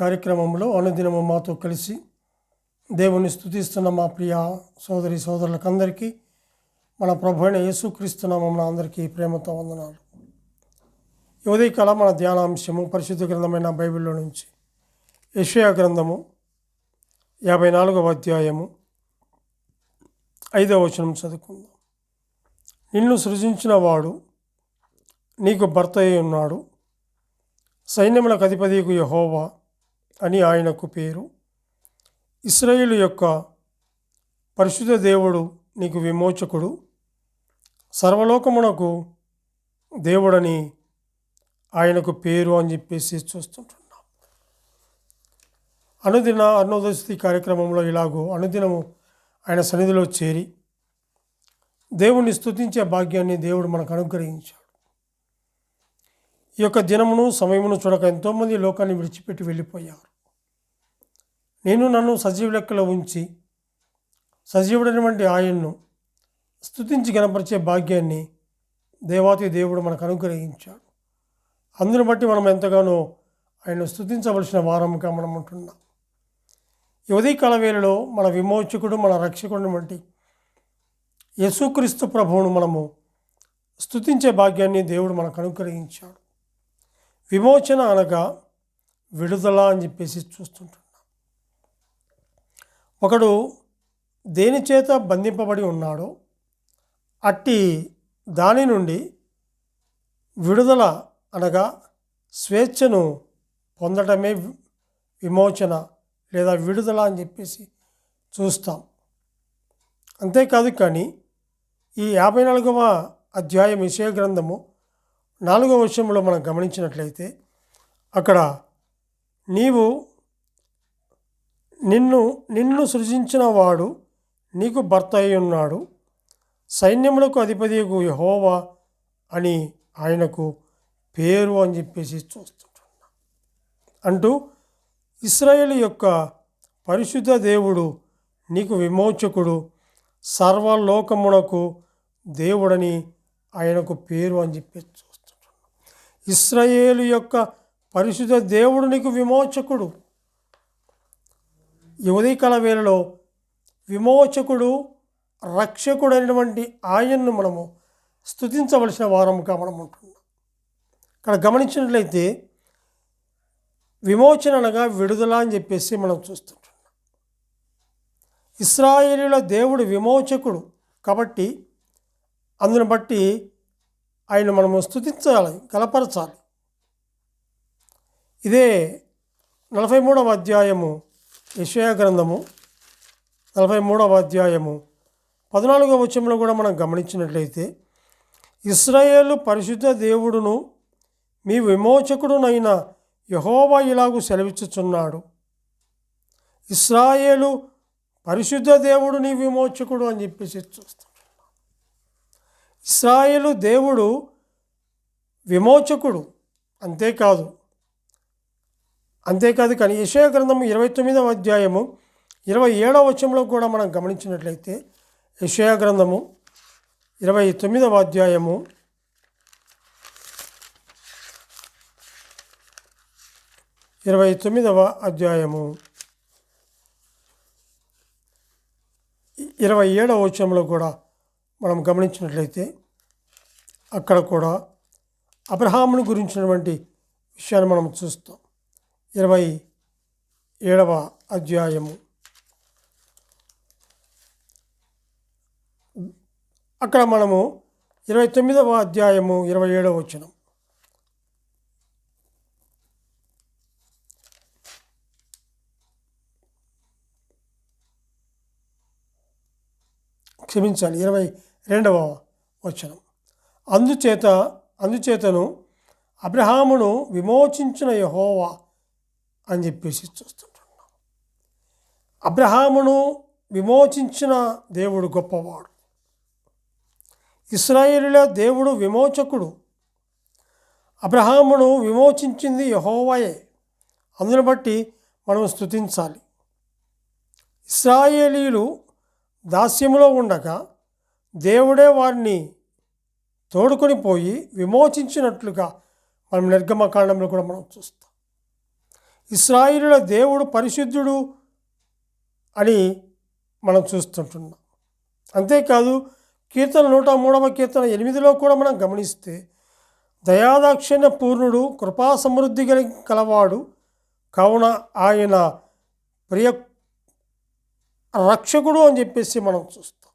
కార్యక్రమంలో అనుదినము మాతో కలిసి దేవుని స్థుతిస్తున్న మా ప్రియ సోదరి సోదరులకందరికీ మన ప్రభు అయిన యేసుక్రీస్తు అందరికీ ప్రేమతో వందనాలు. ఈ ఉదయకాల మన ధ్యానాంశము పరిశుద్ధ గ్రంథమైన బైబిల్లో నుంచి యెషయా గ్రంథము యాభై నాలుగవ అధ్యాయము ఐదవ వచనం చదువుకుందాం. నిన్ను సృజించిన వాడు నీకు భర్త అయి ఉన్నాడు. సైన్యములకు అధిపతికు యహోవా అని ఆయనకు పేరు. ఇస్రాయేలు యొక్క పరిశుద్ధ దేవుడు నీకు విమోచకుడు. సర్వలోకమునకు దేవుడని ఆయనకు పేరు అని చెప్పేసి చూస్తుంటున్నాం. అనుదిన అన్నోదశి కార్యక్రమంలో ఇలాగూ అనుదినము ఆయన సన్నిధిలో చేరి దేవుణ్ణి స్తుతించే భాగ్యాన్ని దేవుడు మనకు అనుగ్రహించాడు. ఈ యొక్క దినమును సమయమును చూడక ఎంతోమంది లోకాన్ని విడిచిపెట్టి వెళ్ళిపోయారు. నేను నన్ను సజీవ లెక్కలో ఉంచి సజీవుడైనటువంటి ఆయన్ను స్తుతించి గణపరిచే భాగ్యాన్ని దేవాతి దేవుడు మనకు అనుగ్రహించాడు. అందుని బట్టి మనం ఎంతగానో ఆయన స్థుతించవలసిన వారముగా మనం ఉంటున్నాం. ఈ ఉదయకాల వేళలో మన విమోచకుడు మన రక్షకుడు వంటి యేసుక్రీస్తు ప్రభువును మనము స్తుతించే భాగ్యాన్ని దేవుడు మనకు అనుగ్రహించాడు. విమోచన అనగా విడుదల అని చెప్పేసి చూస్తుంటున్నాం. ఒకడు దేని చేత బంధింపబడి ఉన్నాడో అట్టి దాని నుండి విడుదల అనగా స్వేచ్ఛను పొందడమే విమోచన లేదా విడుదల అని చెప్పేసి చూస్తాం. అంతేకాదు కానీ ఈ యాభై నాలుగవ అధ్యాయం విషయ గ్రంథము నాలుగవ విషయంలో మనం గమనించినట్లయితే అక్కడ నీవు నిన్ను నిన్ను సృజించిన వాడు నీకు భర్త అయి ఉన్నాడు. సైన్యములకు అధిపతికు యహోవా అని ఆయనకు పేరు అని చెప్పేసి చూస్తుంటున్నా. అంటూ ఇస్రాయేల్ యొక్క పరిశుద్ధ దేవుడు నీకు విమోచకుడు సర్వలోకమునకు దేవుడని ఆయనకు పేరు అని చెప్పి చూస్తుంటున్నాం. ఇస్రాయేలు యొక్క పరిశుద్ధ దేవుడు నీకు విమోచకుడు. యువదీకాల వేళలో విమోచకుడు రక్షకుడు అయినటువంటి ఆయన్ను మనము స్తుతించవలసిన వారముగా మనం ఉంటున్నాం. ఇక్కడ గమనించినట్లయితే విమోచన అనగా విడుదల అని చెప్పేసి మనం చూస్తుంటున్నాం. ఇస్రాయేలీల దేవుడు విమోచకుడు కాబట్టి అందును బట్టి ఆయన మనము స్తుతించాలి కలపరచాలి. ఇదే నలభై మూడవ అధ్యాయము యెషయా గ్రంథము. నలభై మూడవ అధ్యాయము పద్నాలుగవ వచ్చంలో కూడా మనం గమనించినట్లయితే ఇస్రాయేలు పరిశుద్ధ దేవుడును మీ విమోచకుడునైన యహోవా ఇలాగు సెలవిచ్చుచున్నాడు. ఇస్రాయేలు పరిశుద్ధ దేవుడు నీ విమోచకుడు అని చెప్పేసి చూస్తాం. ఇస్రాయేలు దేవుడు విమోచకుడు. అంతేకాదు అంతేకాదు కానీ యశయ గ్రంథం ఇరవై తొమ్మిదవ అధ్యాయము ఇరవై ఏడవ వచనంలో కూడా మనం గమనించినట్లయితే యశయ గ్రంథము ఇరవై తొమ్మిదవ అధ్యాయము ఇరవై తొమ్మిదవ అధ్యాయము ఇరవై ఏడవ వచనంలో కూడా మనం గమనించినట్లయితే అక్కడ కూడా అబ్రహామును గురించినటువంటి విషయాన్ని మనం చూస్తాం. ఇరవై ఏడవ అధ్యాయము. అక్కడ మనము ఇరవై తొమ్మిదవ అధ్యాయము ఇరవై ఏడవ వచనం. క్షమించాలి ఇరవై రెండవ వచనం. అందుచేత అందుచేతను అబ్రహామును విమోచించిన యహోవా అని చెప్పేసి చూస్తుంటున్నాం. అబ్రహామును విమోచించిన దేవుడు గొప్పవాడు. ఇస్రాయేలుల దేవుడు విమోచకుడు. అబ్రహామును విమోచించింది యహోవాయే. అందును బట్టి మనం స్తుతించాలి. ఇస్రాయేలీలు దాస్యములో ఉండగా దేవుడే వారిని తోడుకొని పోయి విమోచించినట్లుగా మనం నిర్గమకాండంలో కూడా మనం చూస్తాం. ఇస్రాయిలుల దేవుడు పరిశుద్ధుడు అని మనం చూస్తుంటున్నాం. అంతేకాదు కీర్తన నూట మూడవ కీర్తన ఎనిమిదిలో కూడా మనం గమనిస్తే దయాదాక్షిణ్య పూర్ణుడు కృపా సమృద్ధి కలవాడు. కావున ఆయన ప్రియ రక్షకుడు అని చెప్పేసి మనం చూస్తాం.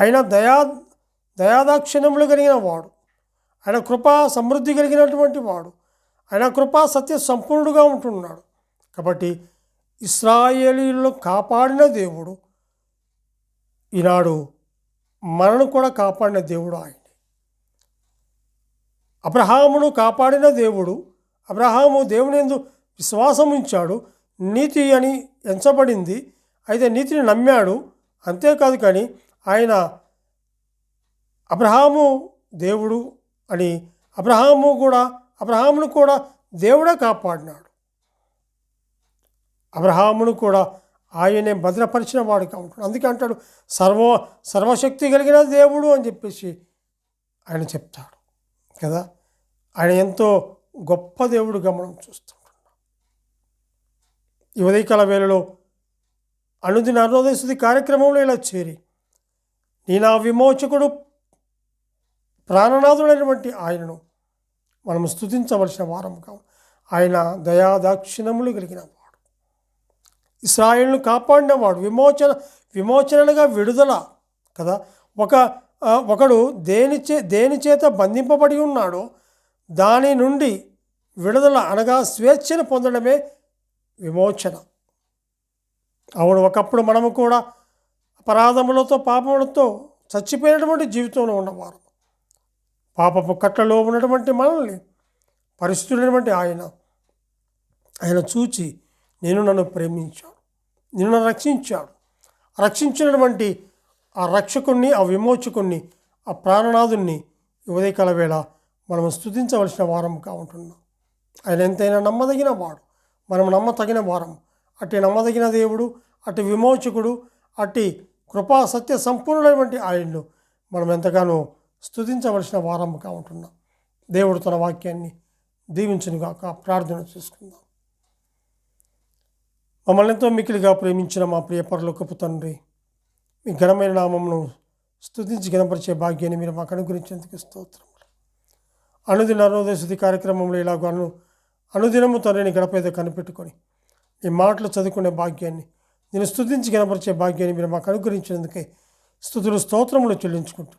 ఆయన దయా దయాదాక్షిణ్యములు కలిగిన వాడు. ఆయన కృపా సమృద్ధి కలిగినటువంటి వాడు. ఆయన కృపా సత్య సంపూర్ణుడుగా ఉంటున్నాడు. కాబట్టి ఇస్రాయేలీలను కాపాడిన దేవుడు ఈనాడు మనను కూడా కాపాడిన దేవుడు ఆయన. అబ్రహామును కాపాడిన దేవుడు అబ్రహాము దేవుని ఎందు విశ్వాసం ఉంచాడు. నీతి అని ఎంచబడింది. అయితే నీతిని నమ్మాడు. అంతేకాదు కానీ ఆయన అబ్రహాము దేవుడు అని అబ్రహాము కూడా అబ్రహామును కూడా దేవుడే కాపాడినాడు. అబ్రహామును కూడా ఆయనే భద్రపరిచిన వాడు ఉంటాడు అందుకే అంటాడు సర్వ సర్వశక్తి కలిగిన దేవుడు అని చెప్పేసి ఆయన చెప్తాడు కదా? ఆయన ఎంతో గొప్ప దేవుడుగా మనం చూస్తుంటున్నాం ఈ ఉదయకాల వేళలో అనుదిన అరుణోదయ కార్యక్రమంలో ఇలా చేరి నీ నా విమోచకుడు ప్రాణనాథుడైనటువంటి ఆయనను మనం స్థుతించవలసిన వారం కావు. ఆయన దయాదాక్షిణములు కలిగిన వాడు. ఇస్రాయిల్ను కాపాడినవాడు. విమోచన విమోచనలుగా విడుదల కదా. ఒక ఒకడు దేని చే బంధింపబడి ఉన్నాడో దాని నుండి విడుదల అనగా స్వేచ్ఛను పొందడమే విమోచన. అవును ఒకప్పుడు మనము కూడా అపరాధములతో పాపములతో చచ్చిపోయినటువంటి జీవితంలో ఉన్నవారు. పాపపు కట్టలో ఉన్నటువంటి మనల్ని పరిస్థితులైనటువంటి ఆయన. ఆయన చూచి నేను నన్ను ప్రేమించాడు నేను నన్ను రక్షించాడు. రక్షించినటువంటి ఆ రక్షకుణ్ణి ఆ విమోచకుణ్ణి ఆ ప్రాణనాథుణ్ణి ఉదయకాల వేళ మనం స్థుతించవలసిన వారంగా ఉంటున్నాం. ఆయన ఎంతైనా నమ్మదగిన వాడు. మనం నమ్మతగిన వారం అట్టి నమ్మదగిన దేవుడు అటు విమోచకుడు అట్టి కృపా సత్య సంపూర్ణమైనటువంటి ఆయన్ను మనం ఎంతగానో స్థుతించవలసిన వారముగా ఉంటున్నాం. దేవుడు తన వాక్యాన్ని దీవించునుగాక ప్రార్థన చేసుకుందాం. మమ్మల్ని ఎంతో మికిలిగా ప్రేమించిన మా ప్రియ పరలోకపు తండ్రి మీ ఘనమైన నామమును స్థుతించి గణపరిచే భాగ్యాన్ని మీరు మాకు అనుగ్రహించేందుకు స్తోత్రములు. అనుదిన అరుణోదయ కార్యక్రమంలో ఇలాగ అను అనుదినము తండ్రిని గడపేదో కనిపెట్టుకొని నీ మాటలు చదువుకునే భాగ్యాన్ని నేను స్తుతించి గణపరిచే భాగ్యాన్ని మీరు మాకు అనుగ్రహించినందుకే స్థుతులు స్తోత్రములు చెల్లించుకుంటూ